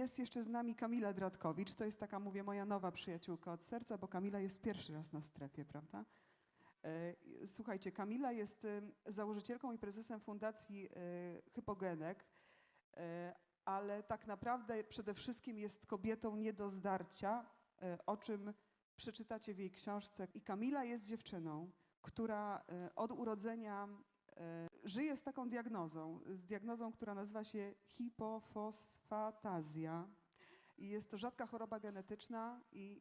Jest jeszcze z nami Kamila Dratkowicz, to jest taka, mówię, moja nowa przyjaciółka od serca, bo Kamila jest pierwszy raz na strefie, prawda? E, Słuchajcie, Kamila jest założycielką i prezesem Fundacji e, Hypogenek, e, ale tak naprawdę przede wszystkim jest kobietą nie do zdarcia, o czym przeczytacie w jej książce. I Kamila jest dziewczyną, która od urodzenia żyje z taką diagnozą, z diagnozą, która nazywa się hipofosfatazja. I jest to rzadka choroba genetyczna i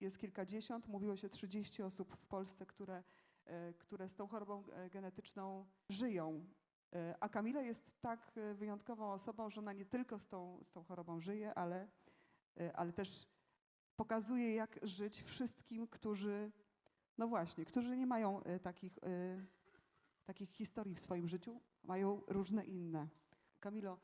jest kilkadziesiąt, mówiło się 30 osób w Polsce, które, e, które z tą chorobą e, genetyczną żyją. E, A Kamila jest tak wyjątkową osobą, że ona nie tylko z tą, z tą chorobą żyje, ale, ale też pokazuje, jak żyć wszystkim, którzy, no właśnie, którzy nie mają takich, takich historii w swoim życiu, mają różne inne. Kamilo,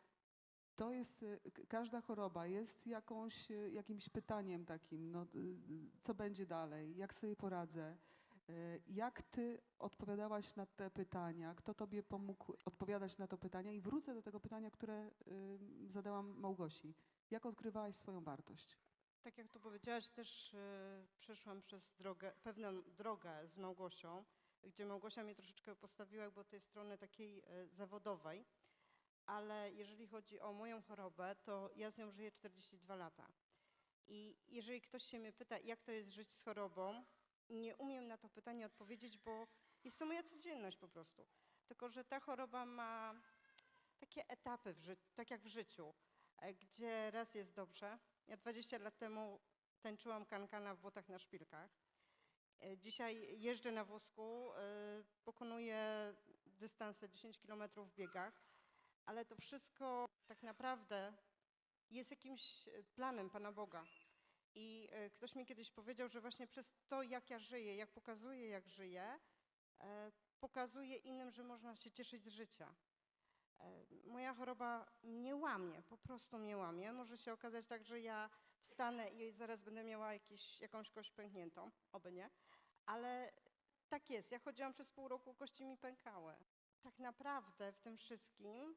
to jest, y, każda choroba jest jakąś, y, jakimś pytaniem takim, no, y, co będzie dalej, jak sobie poradzę. Jak ty odpowiadałaś na te pytania? Kto tobie pomógł odpowiadać na to pytania? I wrócę do tego pytania, które zadałam Małgosi. Jak odkrywałaś swoją wartość? Tak jak tu powiedziałaś, też przeszłam przez drogę, pewną drogę z Małgosią, gdzie Małgosia mnie troszeczkę postawiła od tej strony takiej e, zawodowej, ale jeżeli chodzi o moją chorobę, to ja z nią żyję 42 lata. I jeżeli ktoś się mnie pyta, jak to jest żyć z chorobą, nie umiem na to pytanie odpowiedzieć, bo jest to moja codzienność po prostu. Tylko, że ta choroba ma takie etapy, tak jak w życiu, e, gdzie raz jest dobrze. Ja 20 lat temu tańczyłam kankana w butach na szpilkach. E, Dzisiaj jeżdżę na wózku, e, pokonuję dystanse 10 km w biegach, ale to wszystko tak naprawdę jest jakimś e, planem Pana Boga. I ktoś mi kiedyś powiedział, że właśnie przez to, jak ja żyję, jak pokazuję, jak żyję, pokazuję innym, że można się cieszyć z życia. E, Moja choroba nie łamie, po prostu mnie łamie. Może się okazać tak, że ja wstanę i zaraz będę miała jakieś, jakąś kość pękniętą, oby nie, ale tak jest. Ja chodziłam przez pół roku, kości mi pękały. Tak naprawdę w tym wszystkim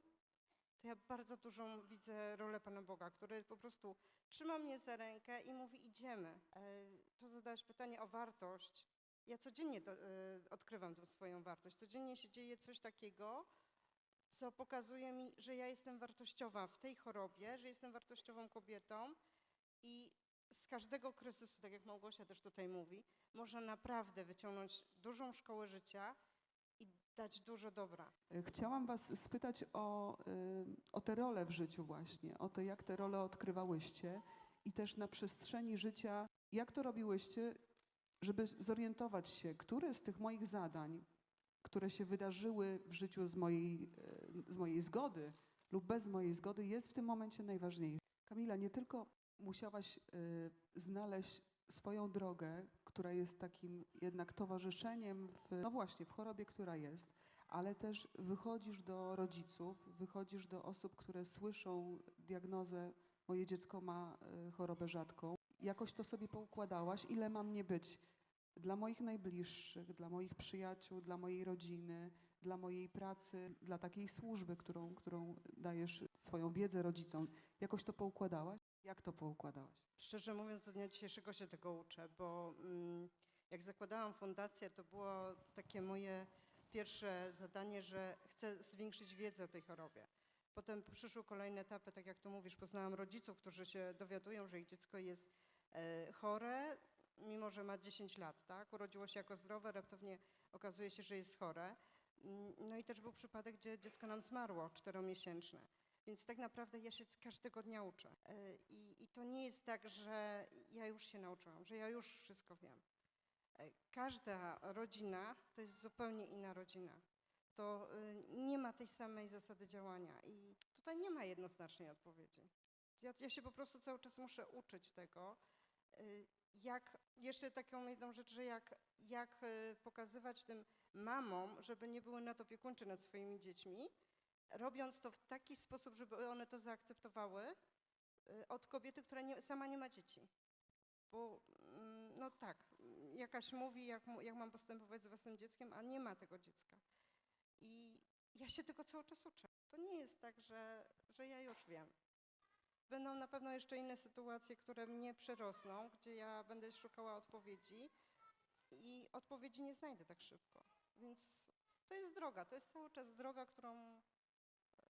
to ja bardzo dużą widzę rolę Pana Boga, który po prostu trzyma mnie za rękę i mówi idziemy. E, Tu zadałeś pytanie o wartość. Ja codziennie to, e, odkrywam tą swoją wartość. Codziennie się dzieje coś takiego, co pokazuje mi, że ja jestem wartościowa w tej chorobie, że jestem wartościową kobietą i z każdego kryzysu, tak jak Małgosia też tutaj mówi, można naprawdę wyciągnąć dużą szkołę życia i dać dużo dobra. Y, Chciałam Was spytać o, y, o te role w życiu właśnie, o to, jak te role odkrywałyście i też na przestrzeni życia, jak to robiłyście, żeby zorientować się, które z tych moich zadań, które się wydarzyły w życiu z mojej, y, z mojej zgody lub bez mojej zgody, jest w tym momencie najważniejsze. Kamila, nie tylko musiałaś y, znaleźć swoją drogę, która jest takim jednak towarzyszeniem w, no właśnie, w chorobie, która jest, ale też wychodzisz do rodziców, wychodzisz do osób, które słyszą diagnozę, moje dziecko ma y, chorobę rzadką. Jakoś to sobie poukładałaś, ile mam nie być dla moich najbliższych, dla moich przyjaciół, dla mojej rodziny, dla mojej pracy, dla takiej służby, którą, którą dajesz swoją wiedzę rodzicom. Jakoś to poukładałaś? Jak to poukładałaś? Szczerze mówiąc, do dnia dzisiejszego się tego uczę, bo mm, jak zakładałam fundację, to było takie moje pierwsze zadanie, że chcę zwiększyć wiedzę o tej chorobie. Potem przyszły kolejne etapy, tak jak tu mówisz, poznałam rodziców, którzy się dowiadują, że ich dziecko jest e, chore, mimo że ma 10 lat, tak? Urodziło się jako zdrowe, raptownie okazuje się, że jest chore. Mm, No i też był przypadek, gdzie dziecko nam zmarło, czteromiesięczne. Więc tak naprawdę ja się każdego dnia uczę. E, I, I to nie jest tak, że ja już się nauczyłam, że ja już wszystko wiem. E, Każda rodzina to jest zupełnie inna rodzina. To y, nie ma tej samej zasady działania i tutaj nie ma jednoznacznej odpowiedzi. Ja, ja się po prostu cały czas muszę uczyć tego, jak, jeszcze taką jedną rzecz, że jak, jak y, pokazywać tym mamom, żeby nie były nadopiekuńcze nad swoimi dziećmi, robiąc to w taki sposób, żeby one to zaakceptowały y, od kobiety, która nie, sama nie ma dzieci. Bo mm, no tak, jakaś mówi, jak, jak mam postępować z własnym dzieckiem, a nie ma tego dziecka. I ja się tego cały czas uczę. To nie jest tak, że, że ja już wiem. Będą na pewno jeszcze inne sytuacje, które mnie przerosną, gdzie ja będę szukała odpowiedzi i odpowiedzi nie znajdę tak szybko. Więc to jest droga, to jest cały czas droga, którą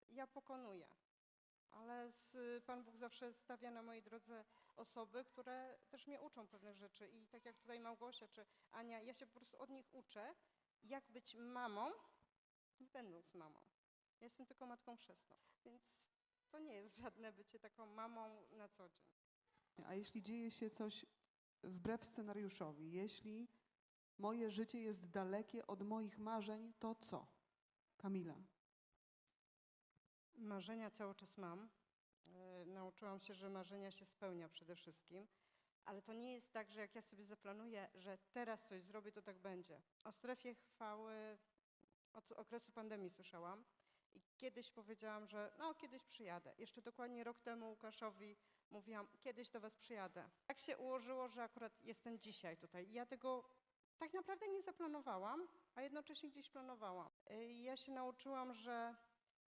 ja pokonuję. Ale z, Pan Bóg zawsze stawia na mojej drodze osoby, które też mnie uczą pewnych rzeczy. I tak jak tutaj Małgosia czy Ania, ja się po prostu od nich uczę, jak być mamą, nie będąc mamą. Ja jestem tylko matką chrzestną, więc to nie jest żadne bycie taką mamą na co dzień. A jeśli dzieje się coś wbrew scenariuszowi, jeśli moje życie jest dalekie od moich marzeń, to co? Kamila. Marzenia cały czas mam. E, Nauczyłam się, że marzenia się spełnia przede wszystkim, ale to nie jest tak, że jak ja sobie zaplanuję, że teraz coś zrobię, to tak będzie. O strefie chwały od okresu pandemii słyszałam kiedyś powiedziałam, że no kiedyś przyjadę. Jeszcze dokładnie rok temu Łukaszowi mówiłam, kiedyś do was przyjadę. Tak się ułożyło, że akurat jestem dzisiaj tutaj. Ja tego tak naprawdę nie zaplanowałam, a jednocześnie gdzieś planowałam. E, Ja się nauczyłam, że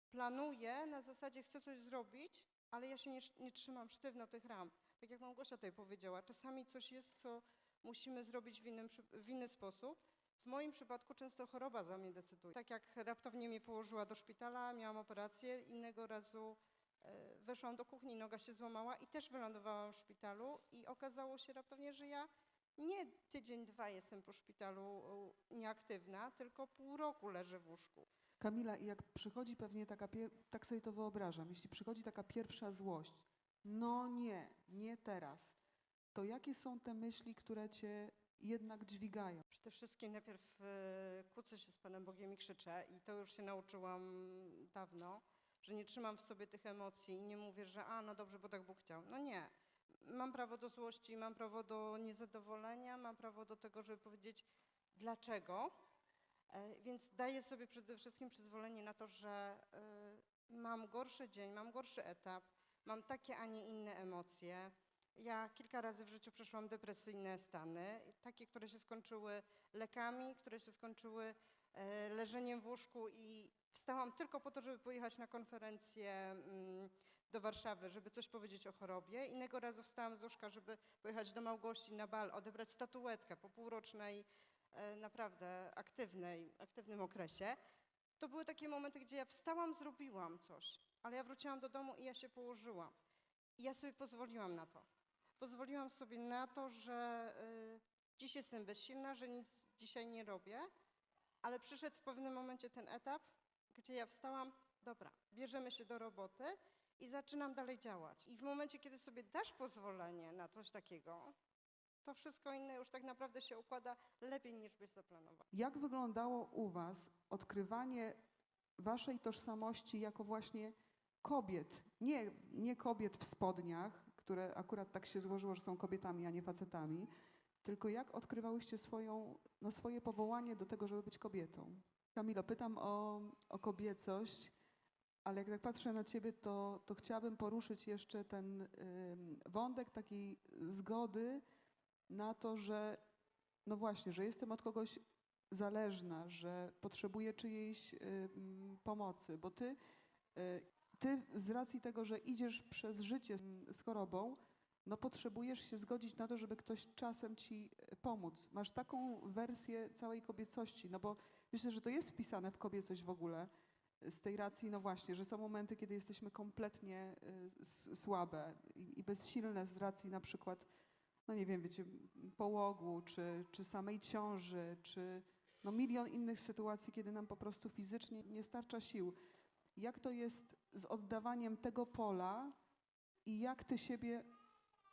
planuję, na zasadzie chcę coś zrobić, ale ja się nie, nie trzymam sztywno tych ram. Tak jak Małgosia tutaj powiedziała, czasami coś jest, co musimy zrobić w, innym, w inny sposób. W moim przypadku często choroba za mnie decyduje. Tak jak raptownie mnie położyła do szpitala, miałam operację, innego razu e, weszłam do kuchni, noga się złamała i też wylądowałam w szpitalu i okazało się raptownie, że ja nie tydzień, dwa jestem po szpitalu nieaktywna, tylko pół roku leżę w łóżku. Kamila, i jak przychodzi pewnie taka, tak sobie to wyobrażam, jeśli przychodzi taka pierwsza złość, no nie, nie teraz, to jakie są te myśli, które cię jednak dźwigają? Przede wszystkim najpierw e, kłócę się z Panem Bogiem i krzyczę i to już się nauczyłam dawno, że nie trzymam w sobie tych emocji i nie mówię, że a no dobrze, bo tak Bóg chciał. No nie. Mam prawo do złości, mam prawo do niezadowolenia, mam prawo do tego, żeby powiedzieć dlaczego. E, Więc daję sobie przede wszystkim przyzwolenie na to, że e, mam gorszy dzień, mam gorszy etap, mam takie, a nie inne emocje. Ja kilka razy w życiu przeszłam depresyjne stany, takie, które się skończyły lekami, które się skończyły e, leżeniem w łóżku i wstałam tylko po to, żeby pojechać na konferencję mm, do Warszawy, żeby coś powiedzieć o chorobie. Innego razu wstałam z łóżka, żeby pojechać do Małgosi na bal, odebrać statuetkę po półrocznej, e, naprawdę aktywnej, aktywnym okresie. To były takie momenty, gdzie ja wstałam, zrobiłam coś, ale ja wróciłam do domu i ja się położyłam. I ja sobie pozwoliłam na to. Pozwoliłam sobie na to, że y, dziś jestem bezsilna, że nic dzisiaj nie robię, ale przyszedł w pewnym momencie ten etap, gdzie ja wstałam, dobra, bierzemy się do roboty i zaczynam dalej działać. I w momencie, kiedy sobie dasz pozwolenie na coś takiego, to wszystko inne już tak naprawdę się układa lepiej niż byś zaplanował. Jak wyglądało u Was odkrywanie Waszej tożsamości jako właśnie kobiet? Nie, nie kobiet w spodniach, które akurat tak się złożyło, że są kobietami, a nie facetami, tylko jak odkrywałyście swoją, no swoje powołanie do tego, żeby być kobietą? Kamilo, pytam o, o kobiecość, ale jak tak patrzę na Ciebie, to, to chciałabym poruszyć jeszcze ten ym, wątek takiej zgody na to, że no właśnie, że jestem od kogoś zależna, że potrzebuję czyjejś ym, pomocy, bo ty, y, ty z racji tego, że idziesz przez życie z- chorobą, no potrzebujesz się zgodzić na to, żeby ktoś czasem ci y, pomóc. Masz taką wersję całej kobiecości, no bo myślę, że to jest wpisane w kobiecość w ogóle. y, Z tej racji, no właśnie, że są momenty, kiedy jesteśmy kompletnie y, słabe i, i bezsilne z racji na przykład no nie wiem, wiecie, połogu, czy, czy samej ciąży, czy no milion innych sytuacji, kiedy nam po prostu fizycznie nie starcza sił. Jak to jest z oddawaniem tego pola i jak ty siebie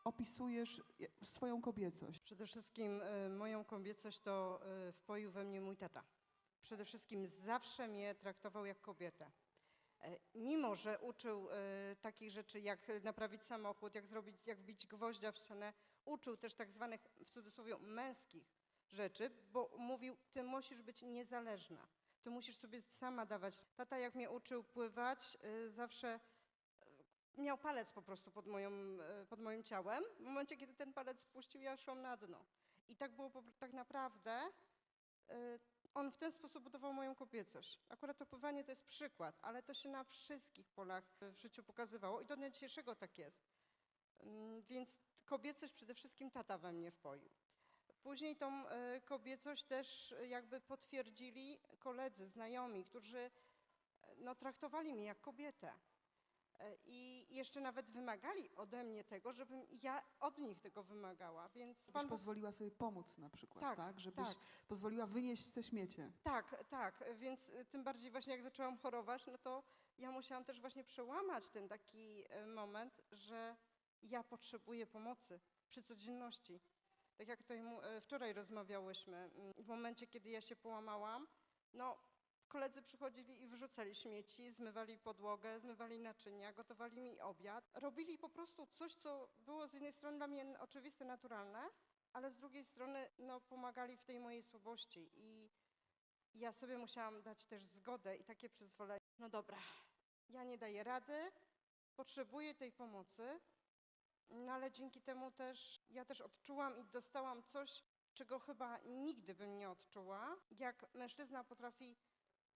opisujesz je- swoją kobiecość? Przede wszystkim y, moją kobiecość to y, wpoił we mnie mój tata. Przede wszystkim zawsze mnie traktował jak kobietę. E, Mimo, że uczył y, takich rzeczy, jak naprawić samochód, jak zrobić, jak wbić gwoździa w ścianę, uczył też tak zwanych, w cudzysłowie, męskich rzeczy, bo mówił, ty musisz być niezależna. Ty musisz sobie sama dawać. Tata, jak mnie uczył pływać, y, zawsze y, miał palec po prostu pod, y, pod moim ciałem. W momencie, kiedy ten palec spuścił, ja szłam na dno. I tak było tak naprawdę. on w ten sposób budował moją kobiecość. Akurat opływanie to jest przykład, ale to się na wszystkich polach w życiu pokazywało i do dnia dzisiejszego tak jest. Mm, Więc kobiecość przede wszystkim tata we mnie wpoił. Później tą e, kobiecość też e, jakby potwierdzili koledzy, znajomi, którzy e, no, traktowali mnie jak kobietę. I jeszcze nawet wymagali ode mnie tego, żebym ja od nich tego wymagała. Więc Pan Bóg pozwoliła sobie pomóc na przykład, Tak, tak? Żebyś tak. pozwoliła wynieść te śmiecie. Tak, tak, więc tym bardziej właśnie jak zaczęłam chorować, no to ja musiałam też właśnie przełamać ten taki moment, że ja potrzebuję pomocy przy codzienności. Tak jak tutaj e, wczoraj rozmawiałyśmy, mm, w momencie, kiedy ja się połamałam, no koledzy przychodzili i wyrzucali śmieci, zmywali podłogę, zmywali naczynia, gotowali mi obiad. Robili po prostu coś, co było z jednej strony dla mnie oczywiste, naturalne, ale z drugiej strony no, pomagali w tej mojej słabości i ja sobie musiałam dać też zgodę i takie przyzwolenie. No dobra, ja nie daję rady, potrzebuję tej pomocy, no ale dzięki temu też ja też odczułam i dostałam coś, czego chyba nigdy bym nie odczuła, jak mężczyzna potrafi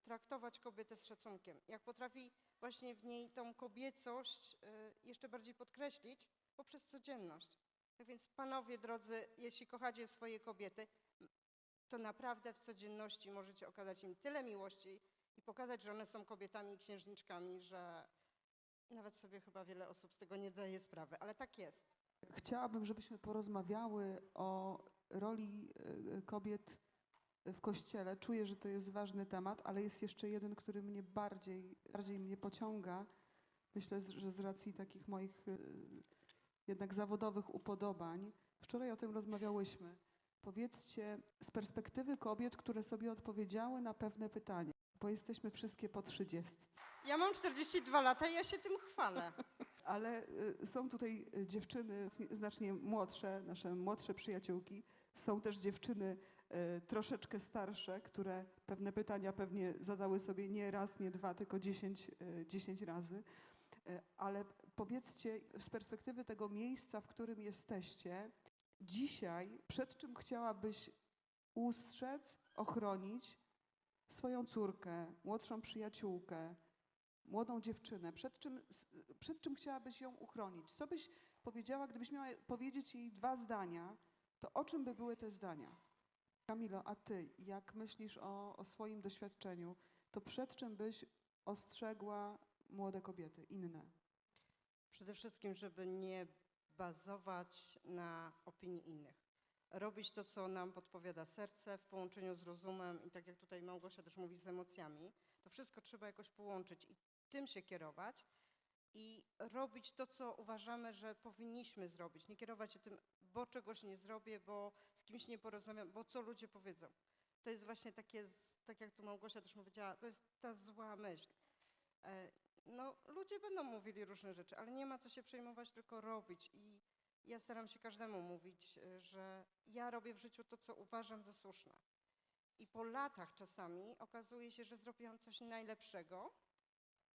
traktować kobietę z szacunkiem, jak potrafi właśnie w niej tą kobiecość y, jeszcze bardziej podkreślić poprzez codzienność. Tak więc panowie drodzy, jeśli kochacie swoje kobiety, to naprawdę w codzienności możecie okazać im tyle miłości i pokazać, że one są kobietami i księżniczkami, że nawet sobie chyba wiele osób z tego nie daje sprawy, ale tak jest. Chciałabym, żebyśmy porozmawiały o roli e, kobiet w kościele. Czuję, że to jest ważny temat, ale jest jeszcze jeden, który mnie bardziej, bardziej mnie pociąga. Myślę, że z racji takich moich e, jednak zawodowych upodobań. Wczoraj o tym rozmawiałyśmy. Powiedzcie z perspektywy kobiet, które sobie odpowiedziały na pewne pytania, bo jesteśmy wszystkie po trzydziestce. Ja mam 42 lata i ja się tym chwalę. Ale y, są tutaj y, dziewczyny zni- znacznie młodsze, nasze młodsze przyjaciółki. Są też dziewczyny y, troszeczkę starsze, które pewne pytania pewnie zadały sobie nie raz, nie dwa, tylko dziesięć, y, dziesięć razy. Y, Ale powiedzcie z perspektywy tego miejsca, w którym jesteście, dzisiaj przed czym chciałabyś ustrzec, ochronić swoją córkę, młodszą przyjaciółkę, młodą dziewczynę, przed czym, przed czym chciałabyś ją uchronić? Co byś powiedziała, gdybyś miała powiedzieć jej dwa zdania, to o czym by były te zdania? Kamilo, a ty, jak myślisz o, o swoim doświadczeniu, to przed czym byś ostrzegła młode kobiety, inne? Przede wszystkim, żeby nie bazować na opinii innych. Robić to, co nam podpowiada serce w połączeniu z rozumem i tak jak tutaj Małgosia też mówi, z emocjami. To wszystko trzeba jakoś połączyć i tym się kierować i robić to, co uważamy, że powinniśmy zrobić. Nie kierować się tym, bo czegoś nie zrobię, bo z kimś nie porozmawiam, bo co ludzie powiedzą. To jest właśnie takie, tak jak tu Małgosia też powiedziała, to jest ta zła myśl. E, no, ludzie będą mówili różne rzeczy, ale nie ma co się przejmować, tylko robić. I ja staram się każdemu mówić, e, że ja robię w życiu to, co uważam za słuszne. I po latach czasami okazuje się, że zrobiłam coś najlepszego,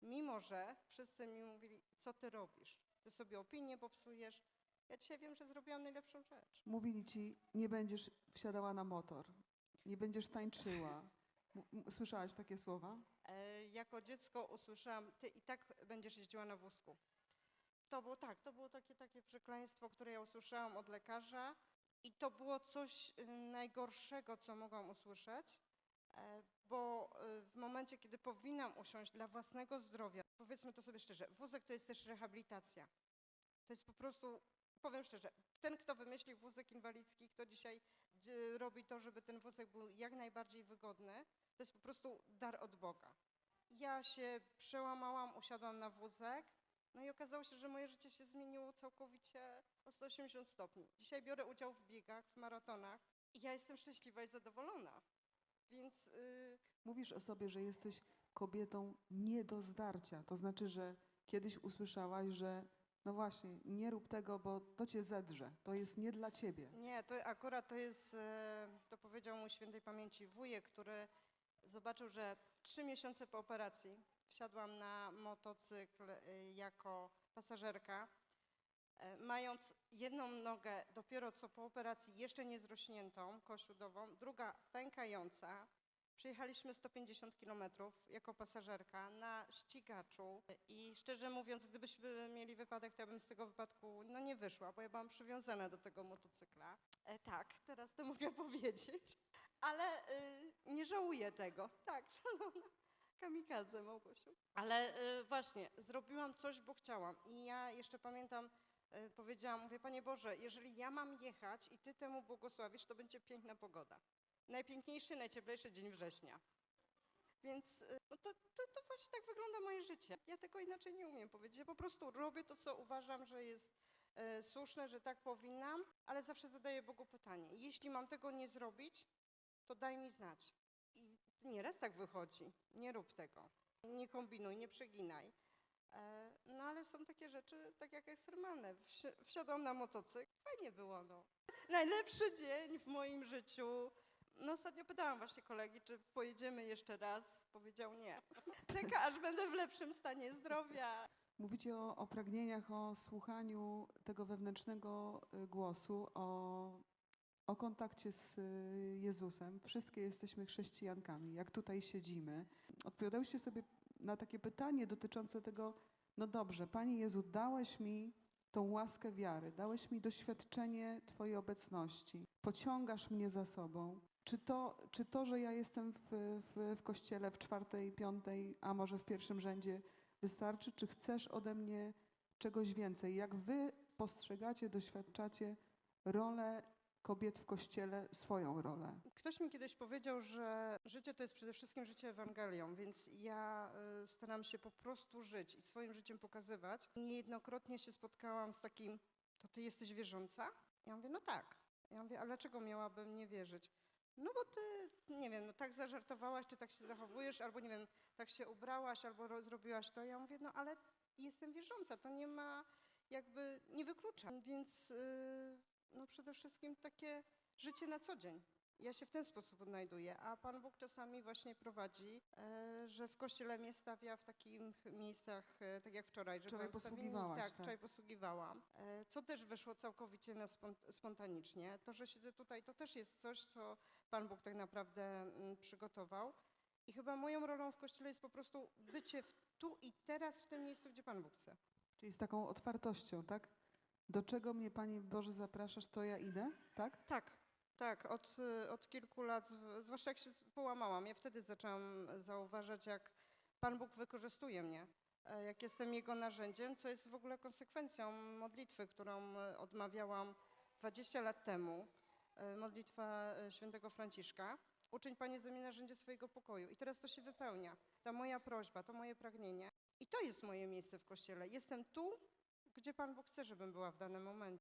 mimo że wszyscy mi mówili, co ty robisz? Ty sobie opinię popsujesz. Ja dzisiaj wiem, że zrobiłam najlepszą rzecz. Mówili ci, nie będziesz wsiadała na motor, nie będziesz tańczyła. Słyszałaś takie słowa? E, jako dziecko usłyszałam, ty i tak będziesz jeździła na wózku. To było tak, to było takie, takie przekleństwo, które ja usłyszałam od lekarza i to było coś y, najgorszego, co mogłam usłyszeć, e, bo y, w momencie, kiedy powinnam usiąść dla własnego zdrowia, powiedzmy to sobie szczerze, wózek to jest też rehabilitacja. To jest po prostu, powiem szczerze, ten, kto wymyślił wózek inwalidzki, kto dzisiaj robi to, żeby ten wózek był jak najbardziej wygodny, to jest po prostu dar od Boga. Ja się przełamałam, usiadłam na wózek, no i okazało się, że moje życie się zmieniło całkowicie o 180 stopni. Dzisiaj biorę udział w biegach, w maratonach i ja jestem szczęśliwa i zadowolona. Więc y, Mówisz o sobie, że jesteś kobietą nie do zdarcia. To znaczy, że kiedyś usłyszałaś, że no właśnie, nie rób tego, bo to cię zedrze. To jest nie dla ciebie. nie, to akurat to jest, e, to powiedział mój świętej pamięci wujek, który zobaczył, że trzy miesiące po operacji wsiadłam na motocykl y, jako pasażerka, e, mając jedną nogę dopiero co po operacji jeszcze nie zrośniętą, kośudową, druga pękająca, Przejechaliśmy 150 kilometrów jako pasażerka na ścigaczu i szczerze mówiąc, gdybyśmy mieli wypadek, to ja bym z tego wypadku no, nie wyszła, bo ja byłam przywiązana do tego motocykla. E, tak, teraz to mogę powiedzieć, ale y, nie żałuję tego. Tak, szalona kamikadze, Małgosiu. Ale y, właśnie, zrobiłam coś, bo chciałam i ja jeszcze pamiętam, y, powiedziałam, mówię, Panie Boże, jeżeli ja mam jechać i Ty temu błogosławisz, to będzie piękna pogoda. Najpiękniejszy, najcieplejszy dzień września. Więc y, no to, to, to właśnie tak wygląda moje życie. Ja tego inaczej nie umiem powiedzieć. Ja po prostu robię to, co uważam, że jest e, słuszne, że tak powinnam, ale zawsze zadaję Bogu pytanie. Jeśli mam tego nie zrobić, to daj mi znać. Nieraz tak wychodzi. Nie rób tego. Nie kombinuj, nie przeginaj. E, No ale są takie rzeczy, tak jak ekstremalne. Wsi wsiadłam na motocykl, fajnie było, no. Najlepszy dzień w moim życiu. No ostatnio pytałam właśnie kolegi, czy pojedziemy jeszcze raz. Powiedział nie. Czeka, aż będę w lepszym stanie zdrowia. Mówicie o, o pragnieniach, o słuchaniu tego wewnętrznego y, głosu, o, o kontakcie z y, Jezusem. Wszystkie jesteśmy chrześcijankami, jak tutaj siedzimy. Odpowiadałyście sobie na takie pytanie dotyczące tego, no dobrze, Panie Jezu, dałeś mi tą łaskę wiary, dałeś mi doświadczenie Twojej obecności, pociągasz mnie za sobą. Czy to, czy to że ja jestem w, w, w kościele w czwartej, piątej, a może w pierwszym rzędzie, wystarczy, czy chcesz ode mnie czegoś więcej? Jak wy postrzegacie, doświadczacie rolę kobiet w kościele, swoją rolę? Ktoś mi kiedyś powiedział, że życie to jest przede wszystkim życie Ewangelią, więc ja y, staram się po prostu żyć i swoim życiem pokazywać. Niejednokrotnie się spotkałam z takim, to ty jesteś wierząca? Ja mówię, no tak. Ja mówię, a dlaczego miałabym nie wierzyć? No bo ty, nie wiem, no tak zażartowałaś, czy tak się zachowujesz, albo nie wiem, tak się ubrałaś, albo ro- zrobiłaś to. Ja mówię, no ale jestem wierząca, to nie ma, jakby, nie wyklucza. Więc y, no przede wszystkim takie życie na co dzień. Ja się w ten sposób odnajduję, a Pan Bóg czasami właśnie prowadzi, e, że w kościele mnie stawia w takich miejscach, e, tak jak wczoraj, że Wczoraj stawiennik- posługiwałaś, Tak, tak. wczoraj posługiwałam, e, co też wyszło całkowicie na spon- spontanicznie. To, że siedzę tutaj, to też jest coś, co Pan Bóg tak naprawdę mm, przygotował. I chyba moją rolą w kościele jest po prostu bycie w, tu i teraz w tym miejscu, gdzie Pan Bóg chce. Czyli z taką otwartością, tak? Do czego mnie, Panie Boże, zapraszasz, to ja idę, tak? Tak, tak, od, od kilku lat, zw- zwłaszcza jak się połamałam, ja wtedy zaczęłam zauważać, jak Pan Bóg wykorzystuje mnie, e, jak jestem Jego narzędziem, co jest w ogóle konsekwencją modlitwy, którą e, odmawiałam 20 lat temu, e, modlitwa świętego Franciszka. Uczyń, Panie, ze mnie narzędzie swojego pokoju. I teraz to się wypełnia. Ta moja prośba, to moje pragnienie. I to jest moje miejsce w Kościele. Jestem tu, gdzie Pan Bóg chce, żebym była w danym momencie.